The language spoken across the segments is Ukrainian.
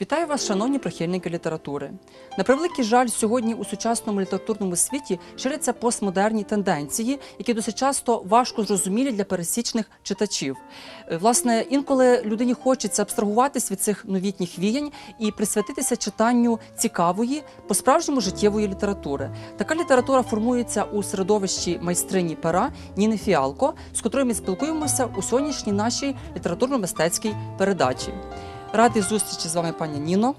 Вітаю вас, шановні прихильники літератури. На превеликий жаль, сьогодні у сучасному літературному світі ширяться постмодерні тенденції, які досить часто важко зрозумілі для пересічних читачів. Е, Власне, інколи людині хочеться абстрагуватись від цих новітніх віянь і присвятитися читанню цікавої, по-справжньому життєвої літератури. Така література формується у середовищі майстрині пера Ніни Фіалко, з котрою ми спілкуємося у сьогоднішній нашій літературно-мистецькій передачі. Радий зустрічі з вами, пані Ніно.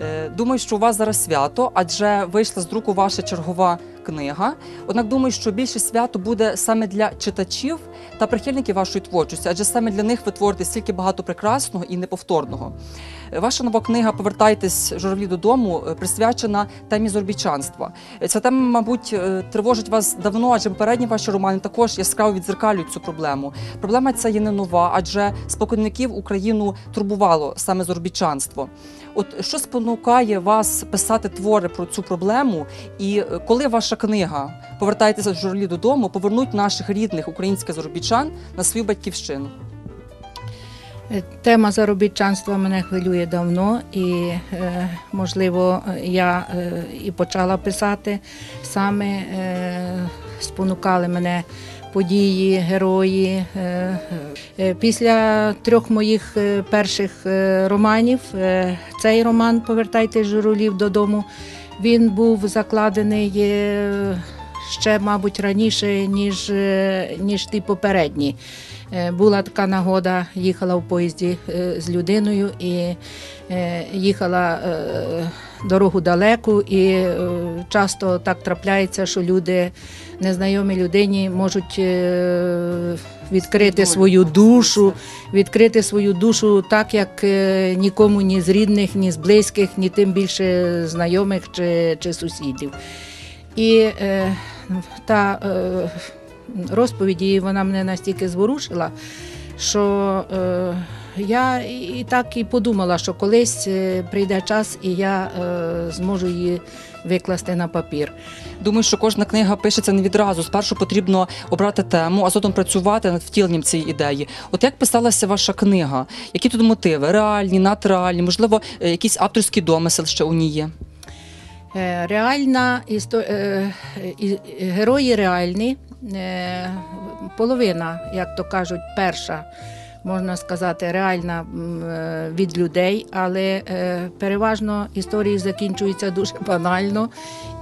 Е, Думаю, що у вас зараз свято, адже вийшла з друку ваша чергова книга. Однак думаю, що більше свято буде саме для читачів та прихильників вашої творчості, адже саме для них ви творите стільки багато прекрасного і неповторного. Ваша нова книга Повертайтесь журавлі додому е, присвячена темі зорбічанства. Е, Ця тема, мабуть, е, тривожить вас давно, адже попередні ваші романи також яскраво відзеркалюють цю проблему. Проблема ця є не нова, адже споконвіків Україну турбувало саме зорбічанство. От що спонукає вас писати твори про цю проблему, і коли ваша книга Повертайтеся журавлі додому, повернуть наших рідних українських заробітчан на свою батьківщину? Е, Тема заробітчанства мене хвилює давно, і е, можливо я е, і почала писати саме спонукали мене події, герої. Після трьох моїх перших романів цей роман Повертайте журолів додому. Він був закладений ще, мабуть, раніше, ніж, е, ніж ті попередні. Е, Була така нагода, їхала в поїзді е, з людиною і їхала дорогу далеку, і часто так трапляється, що люди, незнайомі людині, можуть відкрити свою душу, відкрити свою душу так, як нікому ні з рідних, ні з близьких, ні тим більше знайомих чи, чи сусідів. І е, та е, розповідь її вона мене настільки зворушила, що е, я і так і подумала, що колись е, прийде час, і я зможу її викласти на папір. Думаю, що кожна книга пишеться не відразу. Спершу потрібно обрати тему, а згодом працювати над втіленням цієї ідеї. От як писалася ваша книга? Які тут мотиви? Реальні, надреальні, можливо, якийсь авторський домисел ще у ній є? Е, Реальна істо... е, герої реальні, е, половина, як то кажуть, перша. Можна сказати, реальна від людей, але переважно історії закінчуються дуже банально,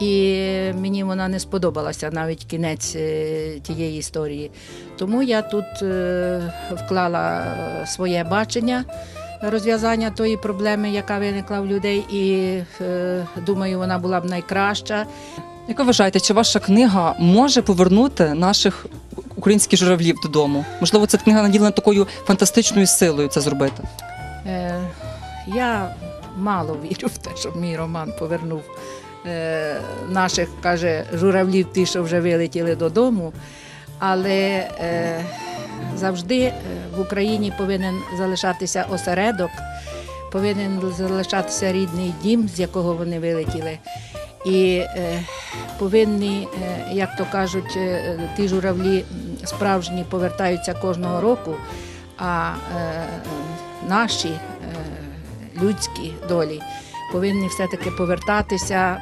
і мені вона не сподобалася навіть кінець тієї історії. Тому я тут вклала своє бачення розв'язання тої проблеми, яка виникла в людей, і е, думаю, вона була б найкраща. Як ви вважаєте, чи ваша книга може повернути наших українських журавлів додому? Можливо, ця книга наділена такою фантастичною силою це зробити? Е, я мало вірю в те, щоб мій роман повернув е, наших, каже, журавлів, ті, що вже вилетіли додому. Але е, завжди е, в Україні повинен залишатися осередок, повинен залишатися рідний дім, з якого вони вилетіли. І е, повинні, е, як то кажуть, е, ті журавлі справжні повертаються кожного року, а е, наші е, людські долі повинні все-таки повертатися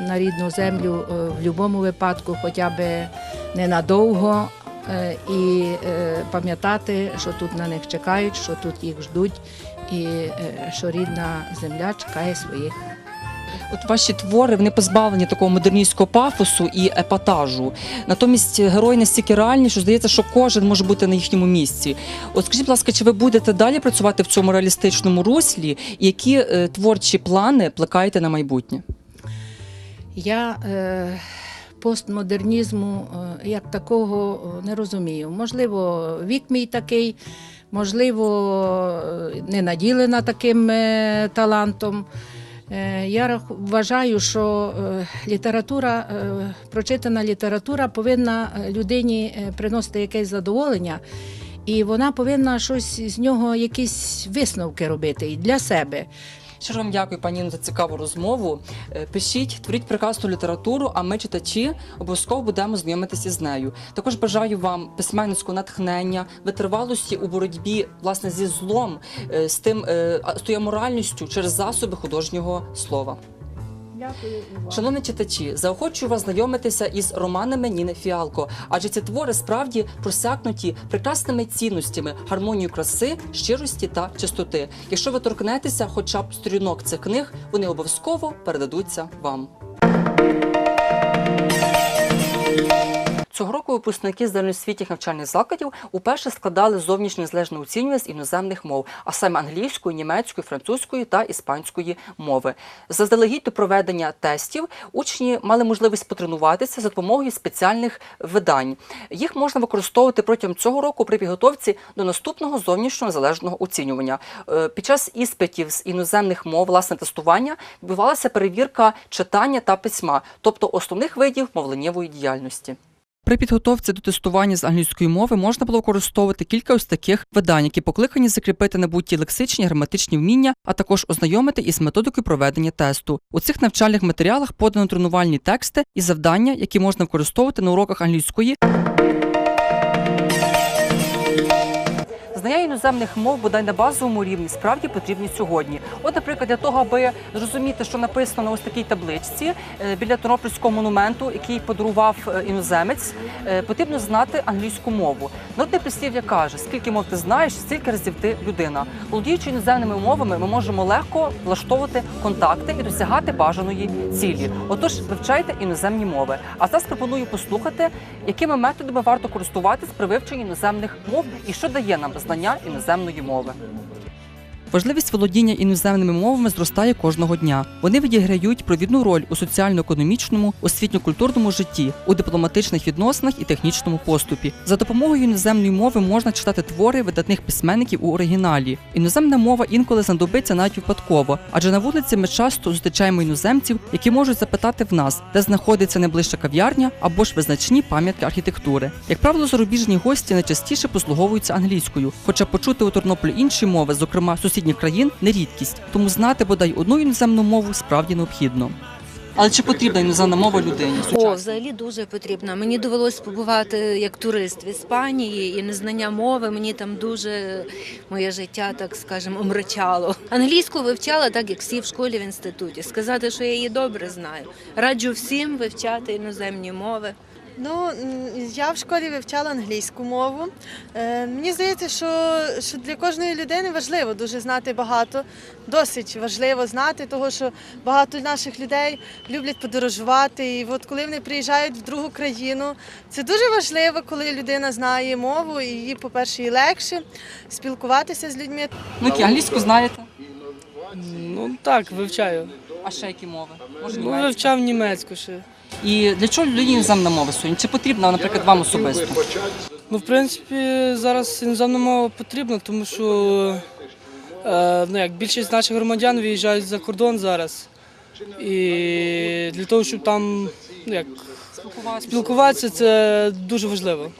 на рідну землю е, в будь-якому випадку, хоча б ненадовго, е, і е, пам'ятати, що тут на них чекають, що тут їх ждуть, і е, що рідна земля чекає своїх. От ваші твори вони позбавлені такого модерністського пафосу і епатажу. Натомість герої настільки реальні, що здається, що кожен може бути на їхньому місці. От скажіть, будь ласка, чи ви будете далі працювати в цьому реалістичному руслі? І які творчі плани плекаєте на майбутнє? Я е, постмодернізму е, як такого е, не розумію. Можливо, вік мій такий, можливо, е, не наділена таким талантом. Я вважаю, що література, прочитана література повинна людині приносити якесь задоволення, і вона повинна щось з нього, якісь висновки робити для себе. Щиро вам дякую, пані за цікаву розмову. Е, Пишіть, творіть прекрасну літературу, а ми, читачі, обов'язково будемо знайомитися з нею. Також бажаю вам письменницького натхнення, витривалості у боротьбі власне зі злом, е, з тим е, з тою моральністю через засоби художнього слова. Дякую. Шановні читачі, заохочую вас знайомитися із романами Ніни Фіалко, адже ці твори справді просякнуті прекрасними цінностями, гармонією краси, щирості та чистоти. Якщо ви торкнетеся хоча б сторінок цих книг, вони обов'язково передадуться вам. Цього року випускники з загальноосвітніх навчальних закладів уперше складали зовнішнє незалежне оцінювання з іноземних мов, а саме англійської, німецької, французької та іспанської мови. Заздалегідь до проведення тестів учні мали можливість потренуватися за допомогою спеціальних видань. Їх можна використовувати протягом цього року при підготовці до наступного зовнішнього незалежного оцінювання. Е, Під час іспитів з іноземних мов, власне тестування, відбувалася перевірка читання та письма, тобто основних видів мовленнєвої діяльності. При підготовці до тестування з англійської мови можна було використовувати кілька ось таких видань, які покликані закріпити набуті лексичні, граматичні вміння, а також ознайомити із методикою проведення тесту. У цих навчальних матеріалах подано тренувальні тексти і завдання, які можна використовувати на уроках англійської. Знання іноземних мов бодай на базовому рівні справді потрібні сьогодні. От, наприклад, для того, аби зрозуміти, що написано на ось такій табличці е, біля Тернопільського монументу, який подарував е, іноземець, е, потрібно знати англійську мову. Народне прислів'я каже: скільки мов ти знаєш, стільки разів ти людина. Володіючи іноземними мовами, ми можемо легко влаштовувати контакти і досягати бажаної цілі. Отож, вивчайте іноземні мови. А зараз пропоную послухати, якими методами варто користуватись при вивченні іноземних мов і що дає нам знання іноземної мови. Важливість володіння іноземними мовами зростає кожного дня. Вони відіграють провідну роль у соціально-економічному, освітньо-культурному житті, у дипломатичних відносинах і технічному поступі. За допомогою іноземної мови можна читати твори видатних письменників у оригіналі. Іноземна мова інколи знадобиться навіть випадково, адже на вулиці ми часто зустрічаємо іноземців, які можуть запитати в нас, де знаходиться найближча кав'ярня або ж визначні пам'ятки архітектури. Як правило, зарубіжні гості найчастіше послуговуються англійською, хоча почути у Тернополі інші мови, зокрема сусідніх країн, не рідкість, тому знати бодай одну іноземну мову справді необхідно. Але чи потрібна іноземна мова людині? О, взагалі дуже потрібно. Мені довелось побувати як турист в Іспанії і незнання мови. Мені там дуже моє життя, так скажемо, омрачало. Англійську вивчала так, як всі в школі в інституті. Сказати, що я її добре знаю. Раджу всім вивчати іноземні мови. Ну, я в школі вивчала англійську мову. Е, мені здається, що, що для кожної людини важливо дуже знати багато. Досить важливо знати, того що багато наших людей люблять подорожувати. І от коли вони приїжджають в другу країну, це дуже важливо, коли людина знає мову, і їй, по-перше, і легше спілкуватися з людьми. Ну, які англійську знаєте? Ну так, вивчаю. А ще які мови? Може, Ну, вивчав німецьку ще. І для чого людині іноземна мова сьогодні? Чи потрібна, наприклад, вам особисто? Ну, в принципі, зараз іноземна мова потрібна, тому що е, ну, як більшість наших громадян виїжджають за кордон зараз. І для того, щоб там ну, як, спілкуватися, це дуже важливо.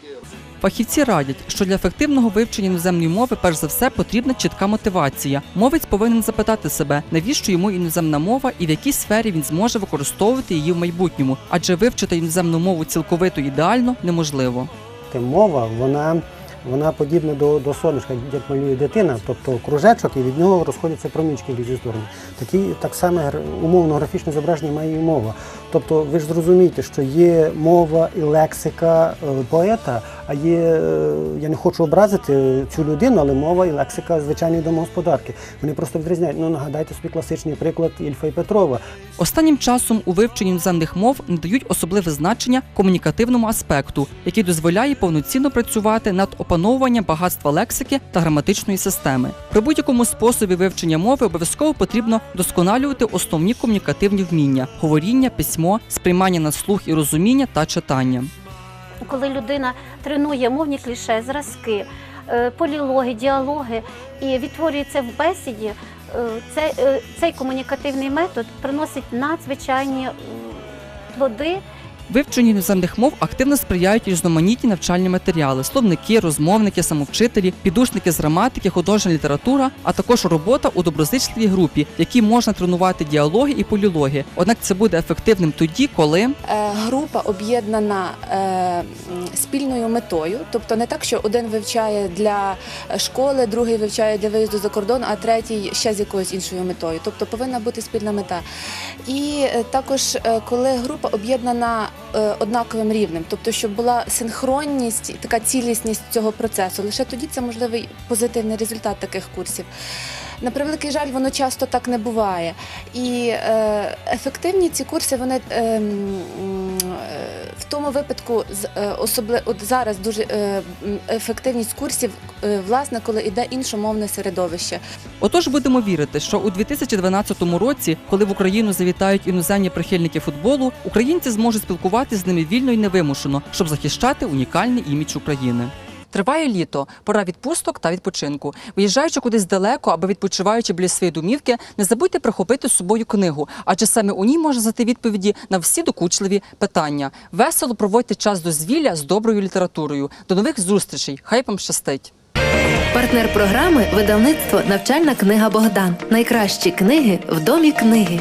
Фахівці радять, що для ефективного вивчення іноземної мови, перш за все, потрібна чітка мотивація. Мовець повинен запитати себе, навіщо йому іноземна мова і в якій сфері він зможе використовувати її в майбутньому, адже вивчити іноземну мову цілковито ідеально неможливо. Мова, вона, вона подібна до, до сонечка, як малює дитина, тобто кружечок, і від нього розходяться промічки в різні сторони. Такі так само умовно графічне зображення має і мова. Тобто ви ж зрозумієте, що є мова і лексика е, поета, а є, е, я не хочу образити цю людину, але мова і лексика звичайної домогосподарки. Вони просто відрізняють. Ну нагадайте собі класичний приклад Ільфа і Петрова. Останнім часом у вивченні іноземних мов надають особливе значення комунікативному аспекту, який дозволяє повноцінно працювати над опановуванням багатства лексики та граматичної системи. При будь-якому способі вивчення мови обов'язково потрібно досконалювати основні комунікативні вміння: говоріння, письмо, сприймання на слух і розуміння та читання. Коли людина тренує мовні кліше, зразки, е, полілоги, діалоги і відтворюється в бесіді, е, це, е, цей комунікативний метод приносить надзвичайні плоди Вивченню іноземних мов активно сприяють різноманітні навчальні матеріали, словники, розмовники, самовчителі, підручники з граматики, художня література, а також робота у доброзичливій групі, в якій можна тренувати діалоги і полілоги. Однак це буде ефективним тоді, коли Е, група об'єднана е, спільною метою, тобто не так, що один вивчає для школи, другий вивчає для виїзду за кордон, а третій ще з якоюсь іншою метою. Тобто повинна бути спільна мета. І е, також, коли група об'єднана однаковим рівнем, тобто щоб була синхронність, така цілісність цього процесу, лише тоді це можливий позитивний результат таких курсів. На превеликий жаль, воно часто так не буває. І е, ефективні ці курси вони е, е, в тому випадку е, особли, от зараз дуже е, ефективність курсів, е, власне, коли йде іншомовне середовище. Отож, будемо вірити, що у 2012 році, коли в Україну завітають іноземні прихильники футболу, українці зможуть спілкуватися з ними вільно і невимушено, щоб захищати унікальний імідж України. Триває літо, пора відпусток та відпочинку. Виїжджаючи кудись далеко або відпочиваючи біля своєї домівки, не забудьте прихопити з собою книгу, адже саме у ній можна знайти відповіді на всі докучливі питання. Весело проводьте час дозвілля з доброю літературою. До нових зустрічей! Хай вам щастить! Партнер програми видавництво Навчальна книга Богдан. Найкращі книги в домі книги.